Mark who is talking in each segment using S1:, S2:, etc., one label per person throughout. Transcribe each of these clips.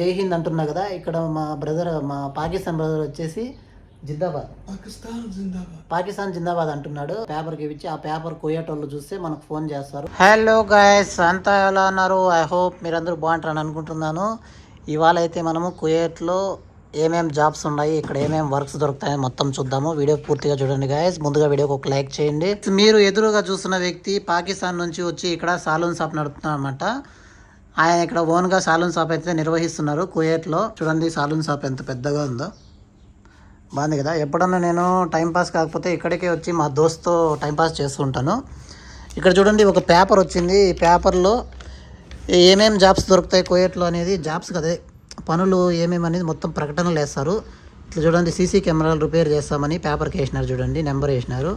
S1: జై హింద్ అంటున్నా కదా ఇక్కడ మా బ్రదర్ మా పాకిస్తాన్ బ్రదర్ వచ్చేసి జిందాబాద్.
S2: పాకిస్తాన్ జిందాబాద్.
S1: పాకిస్తాన్ జిందాబాద్ అంటున్నాడు. పేపర్కి ఇచ్చి ఆ పేపర్ కొయ్యేటోళ్ళు చూస్తే మనకు ఫోన్ చేస్తారు. హలో గైస్ అంతా ఎలా ఉన్నారు? ఐ హోప్ మీరందరూ బాగుంటారని అనుకుంటున్నాను. ఇవాళ అయితే మనము కుయేట్లో ఏమేం జాబ్స్ ఉన్నాయి ఇక్కడ ఏమేం వర్క్స్ దొరుకుతాయో మొత్తం చూద్దాము. వీడియో పూర్తిగా చూడండి గాయస్ ముందుగా వీడియోకి ఒక లైక్ చేయండి. మీరు ఎదురుగా చూస్తున్న వ్యక్తి పాకిస్తాన్ నుంచి వచ్చి ఇక్కడ సాలూన్ షాప్ నడుపుతున్నారన్నమాట ఆయన ఇక్కడ ఓన్గా సాలూన్ షాప్ అయితే నిర్వహిస్తున్నారు. కుయేట్లో చూడండి సాలూన్ షాప్ ఎంత పెద్దగా ఉందో. బాగుంది కదా? ఎప్పుడన్నా నేను టైంపాస్ కాకపోతే ఇక్కడికే వచ్చి మా దోస్తో టైంపాస్ చేస్తూ ఉంటాను. ఇక్కడ చూడండి ఒక పేపర్ వచ్చింది. ఈ పేపర్లో ఏమేం జాబ్స్ దొరుకుతాయి కోయట్లో అనేది జాబ్స్ కదే. పనులు ఏమేమి అనేది మొత్తం ప్రకటనలు వేస్తారు. ఇట్లా చూడండి సీసీ కెమెరాలు రిపేర్ చేస్తామని పేపర్కి వేసినారు చూడండి నెంబర్ వేసినారు.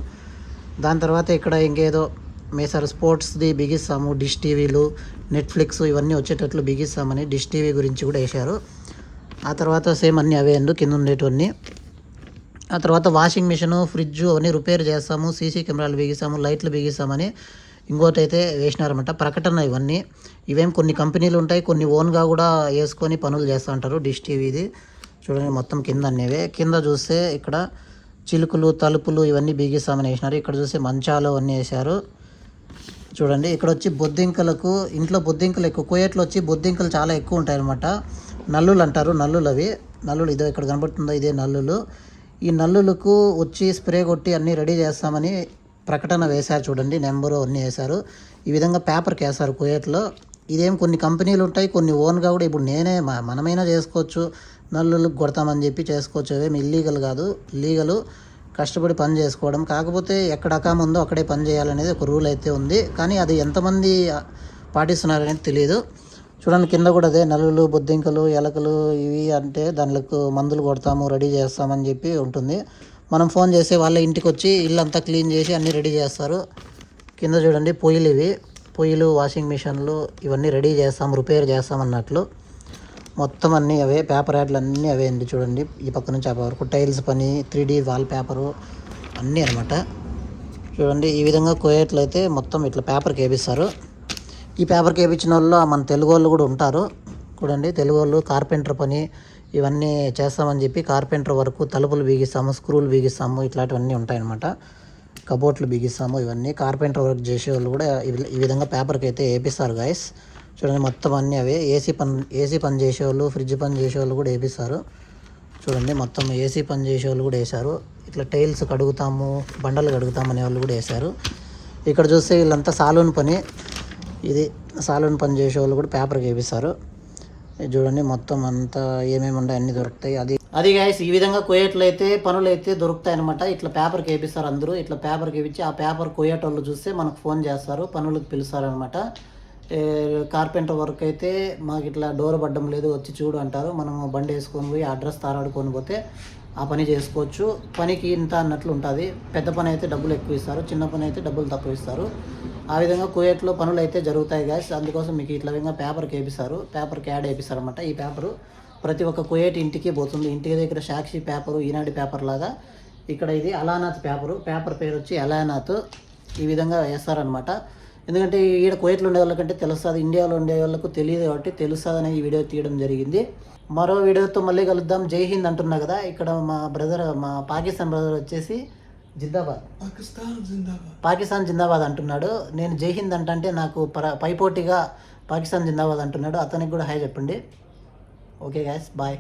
S1: దాని తర్వాత ఇక్కడ ఇంకేదో మేసారు స్పోర్ట్స్ది బిగిస్తాము డిష్ టీవీలు నెట్ఫ్లిక్స్ ఇవన్నీ వచ్చేటట్లు బిగిస్తామని డిష్ టీవీ గురించి కూడా వేశారు. ఆ తర్వాత సేమ్ అన్నీ అవే అండు కింద ఉండేటివన్నీ ఆ తర్వాత వాషింగ్ మిషన్ ఫ్రిడ్జ్ అవన్నీ రిపేర్ చేస్తాము సీసీ కెమెరాలు బిగిస్తాము లైట్లు బిగిస్తామని ఇంకోటి అయితే వేసినారన్నమాట. ప్రకటన ఇవన్నీ. ఇవేం కొన్ని కంపెనీలు ఉంటాయి కొన్ని ఓన్గా కూడా వేసుకొని పనులు చేస్తూ ఉంటారు డిష్ టీవీది. చూడండి మొత్తం కింద అనేవే కింద చూస్తే ఇక్కడ చిలుకలు తలుపులు ఇవన్నీ బిగిస్తామని వేసినారు. ఇక్కడ చూస్తే మంచాలు అవన్నీ వేశారు. చూడండి ఇక్కడ వచ్చి బొద్దింకలకు ఇంట్లో బొద్దింకలు ఎక్కువ కోయట్లో వచ్చి బొద్దింకలు చాలా ఎక్కువ ఉంటాయి అనమాట నల్లులు అంటారు నల్లులు అవి. నల్లులు ఇదో ఇక్కడ కనబడుతుందో ఇదే నల్లులు. ఈ నల్లులకు వచ్చి స్ప్రే కొట్టి అన్నీ రెడీ చేస్తామని ప్రకటన వేశారు చూడండి నెంబరు అన్నీ వేశారు. ఈ విధంగా పేపర్కి వేశారు కుయేట్లో. ఇదేం కొన్ని కంపెనీలు ఉంటాయి కొన్ని ఓన్గా కూడా ఇప్పుడు నేనే మనమైనా చేసుకోవచ్చు. నల్లులకు కొడతామని చెప్పి చేసుకోవచ్చు అవేమి ఇల్లీగల్ కాదు లీగలు. కష్టపడి పని చేసుకోవడం కాకపోతే ఎక్కడ అకామ ఉందో అక్కడే పని చేయాలనేది ఒక రూల్ అయితే ఉంది. కానీ అది ఎంతమంది పాటిస్తున్నారనేది తెలియదు చూడండి కింద కూడా అదే నలులు బొద్దింకలు ఎలకలు ఇవి అంటే దానికి మందులు కొడతాము రెడీ చేస్తామని చెప్పి ఉంటుంది. మనం ఫోన్ చేసి వాళ్ళ ఇంటికి వచ్చి ఇల్లంతా క్లీన్ చేసి అన్నీ రెడీ చేస్తారు. కింద చూడండి పొయ్యిలు ఇవి. పొయ్యిలు వాషింగ్ మిషన్లు ఇవన్నీ రెడీ చేస్తాం రిపేర్ చేస్తాం అన్నట్లు మొత్తం అన్నీ అవే పేపర్ యాడ్లు అన్నీ అవే అండి చూడండి. ఈ పక్క నుంచి ఆ వరకు టైల్స్ పని త్రీ డీ వాల్ పేపరు అన్నీ అనమాట చూడండి ఈ విధంగా కోయట్లయితే మొత్తం ఇట్లా పేపర్కి వేపిస్తారు ఈ పేపర్కి కేపించిన వాళ్ళు మన తెలుగు వాళ్ళు కూడా ఉంటారు. చూడండి తెలుగు వాళ్ళు కార్పెంటర్ పని ఇవన్నీ చేస్తామని చెప్పి కార్పెంటర్ వరకు తలుపులు బిగిస్తాము స్క్రూలు బిగిస్తాము ఇట్లాంటివన్నీ ఉంటాయన్నమాట. కబోర్డ్లు బిగిస్తాము ఇవన్నీ. కార్పెంటర్ వర్క్ చేసే వాళ్ళు కూడా ఈ- ఈ విధంగా పేపర్కి అయితే వేపిస్తారు గాయస్ చూడండి మొత్తం అన్నీ అవే. ఏసీ పని ఏసీ పని చేసేవాళ్ళు ఫ్రిడ్జ్ పని చేసేవాళ్ళు కూడా వేపిస్తారు. చూడండి మొత్తం ఏసీ పని చేసే వాళ్ళు కూడా వేశారు. ఇట్లా టైల్స్ కడుగుతాము బండలు కడుగుతాము అనే వాళ్ళు కూడా వేశారు. ఇక్కడ చూస్తే వీళ్ళంతా సాలూన్ పని. ఇది సాలూన్ పని చేసే వాళ్ళు కూడా పేపర్కి వేపిస్తారు. ఇది చూడండి మొత్తం అంతా ఏమేమి ఉంటాయి అన్నీ దొరుకుతాయి. అది అది గాయస్ ఈ విధంగా కోయట్లు పనులు అయితే దొరుకుతాయి అనమాట ఇట్లా పేపర్కి వేపిస్తారు అందరూ. ఇట్లా పేపర్కి వేపించి ఆ పేపర్ కోయేటోళ్ళు చూస్తే మనకు ఫోన్ చేస్తారు పనులకు పిలుస్తారు అనమాట కార్పెంటర్ వర్క్ అయితే మాకు ఇట్లా డోర్ పడ్డం లేదు వచ్చి చూడు అంటారు. మనం బండి వేసుకొని పోయి అడ్రస్ తారాడుకొని పోతే ఆ పని చేసుకోవచ్చు. పనికి ఇంత అన్నట్లు ఉంటుంది. పెద్ద పని అయితే డబ్బులు ఎక్కువ ఇస్తారు చిన్న పని అయితే డబ్బులు తక్కువ ఇస్తారు. ఆ విధంగా కుయేట్లో పనులు అయితే జరుగుతాయి గ్యాస్ అందుకోసం మీకు ఇట్లా విధంగా పేపర్కి వేపిస్తారు పేపర్కి యాడ్ వేపిస్తారు అనమాట ఈ పేపరు ప్రతి ఒక్క కుయేట్ ఇంటికి పోతుంది. ఇంటికి దగ్గర సాక్షి పేపరు ఈనాడు పేపర్ లాగా ఇక్కడ ఇది అలానాథ్ పేపరు పేపర్ పేరు వచ్చి అలానాథ్. ఈ విధంగా వేస్తారనమాట ఎందుకంటే ఈడ కువైట్లో ఉండే వాళ్ళకంటే తెలుస్తుంది ఇండియాలో ఉండే వాళ్ళకు తెలియదు కాబట్టి తెలుస్తుందని ఈ వీడియో తీయడం జరిగింది. మరో వీడియోతో మళ్ళీ కలుద్దాం. జై హింద్ అంటున్నా కదా ఇక్కడ మా బ్రదర్ మా పాకిస్తాన్ బ్రదర్ వచ్చేసి జిందాబాద్.
S2: పాకిస్తాన్ జిందాబాద్.
S1: పాకిస్తాన్ జిందాబాద్ అంటున్నాడు. నేను జై హింద్ అంటే నాకు పైపోటీగా పాకిస్తాన్ జిందాబాద్ అంటున్నాడు. అతనికి కూడా హాయ్ చెప్పండి. Okay guys bye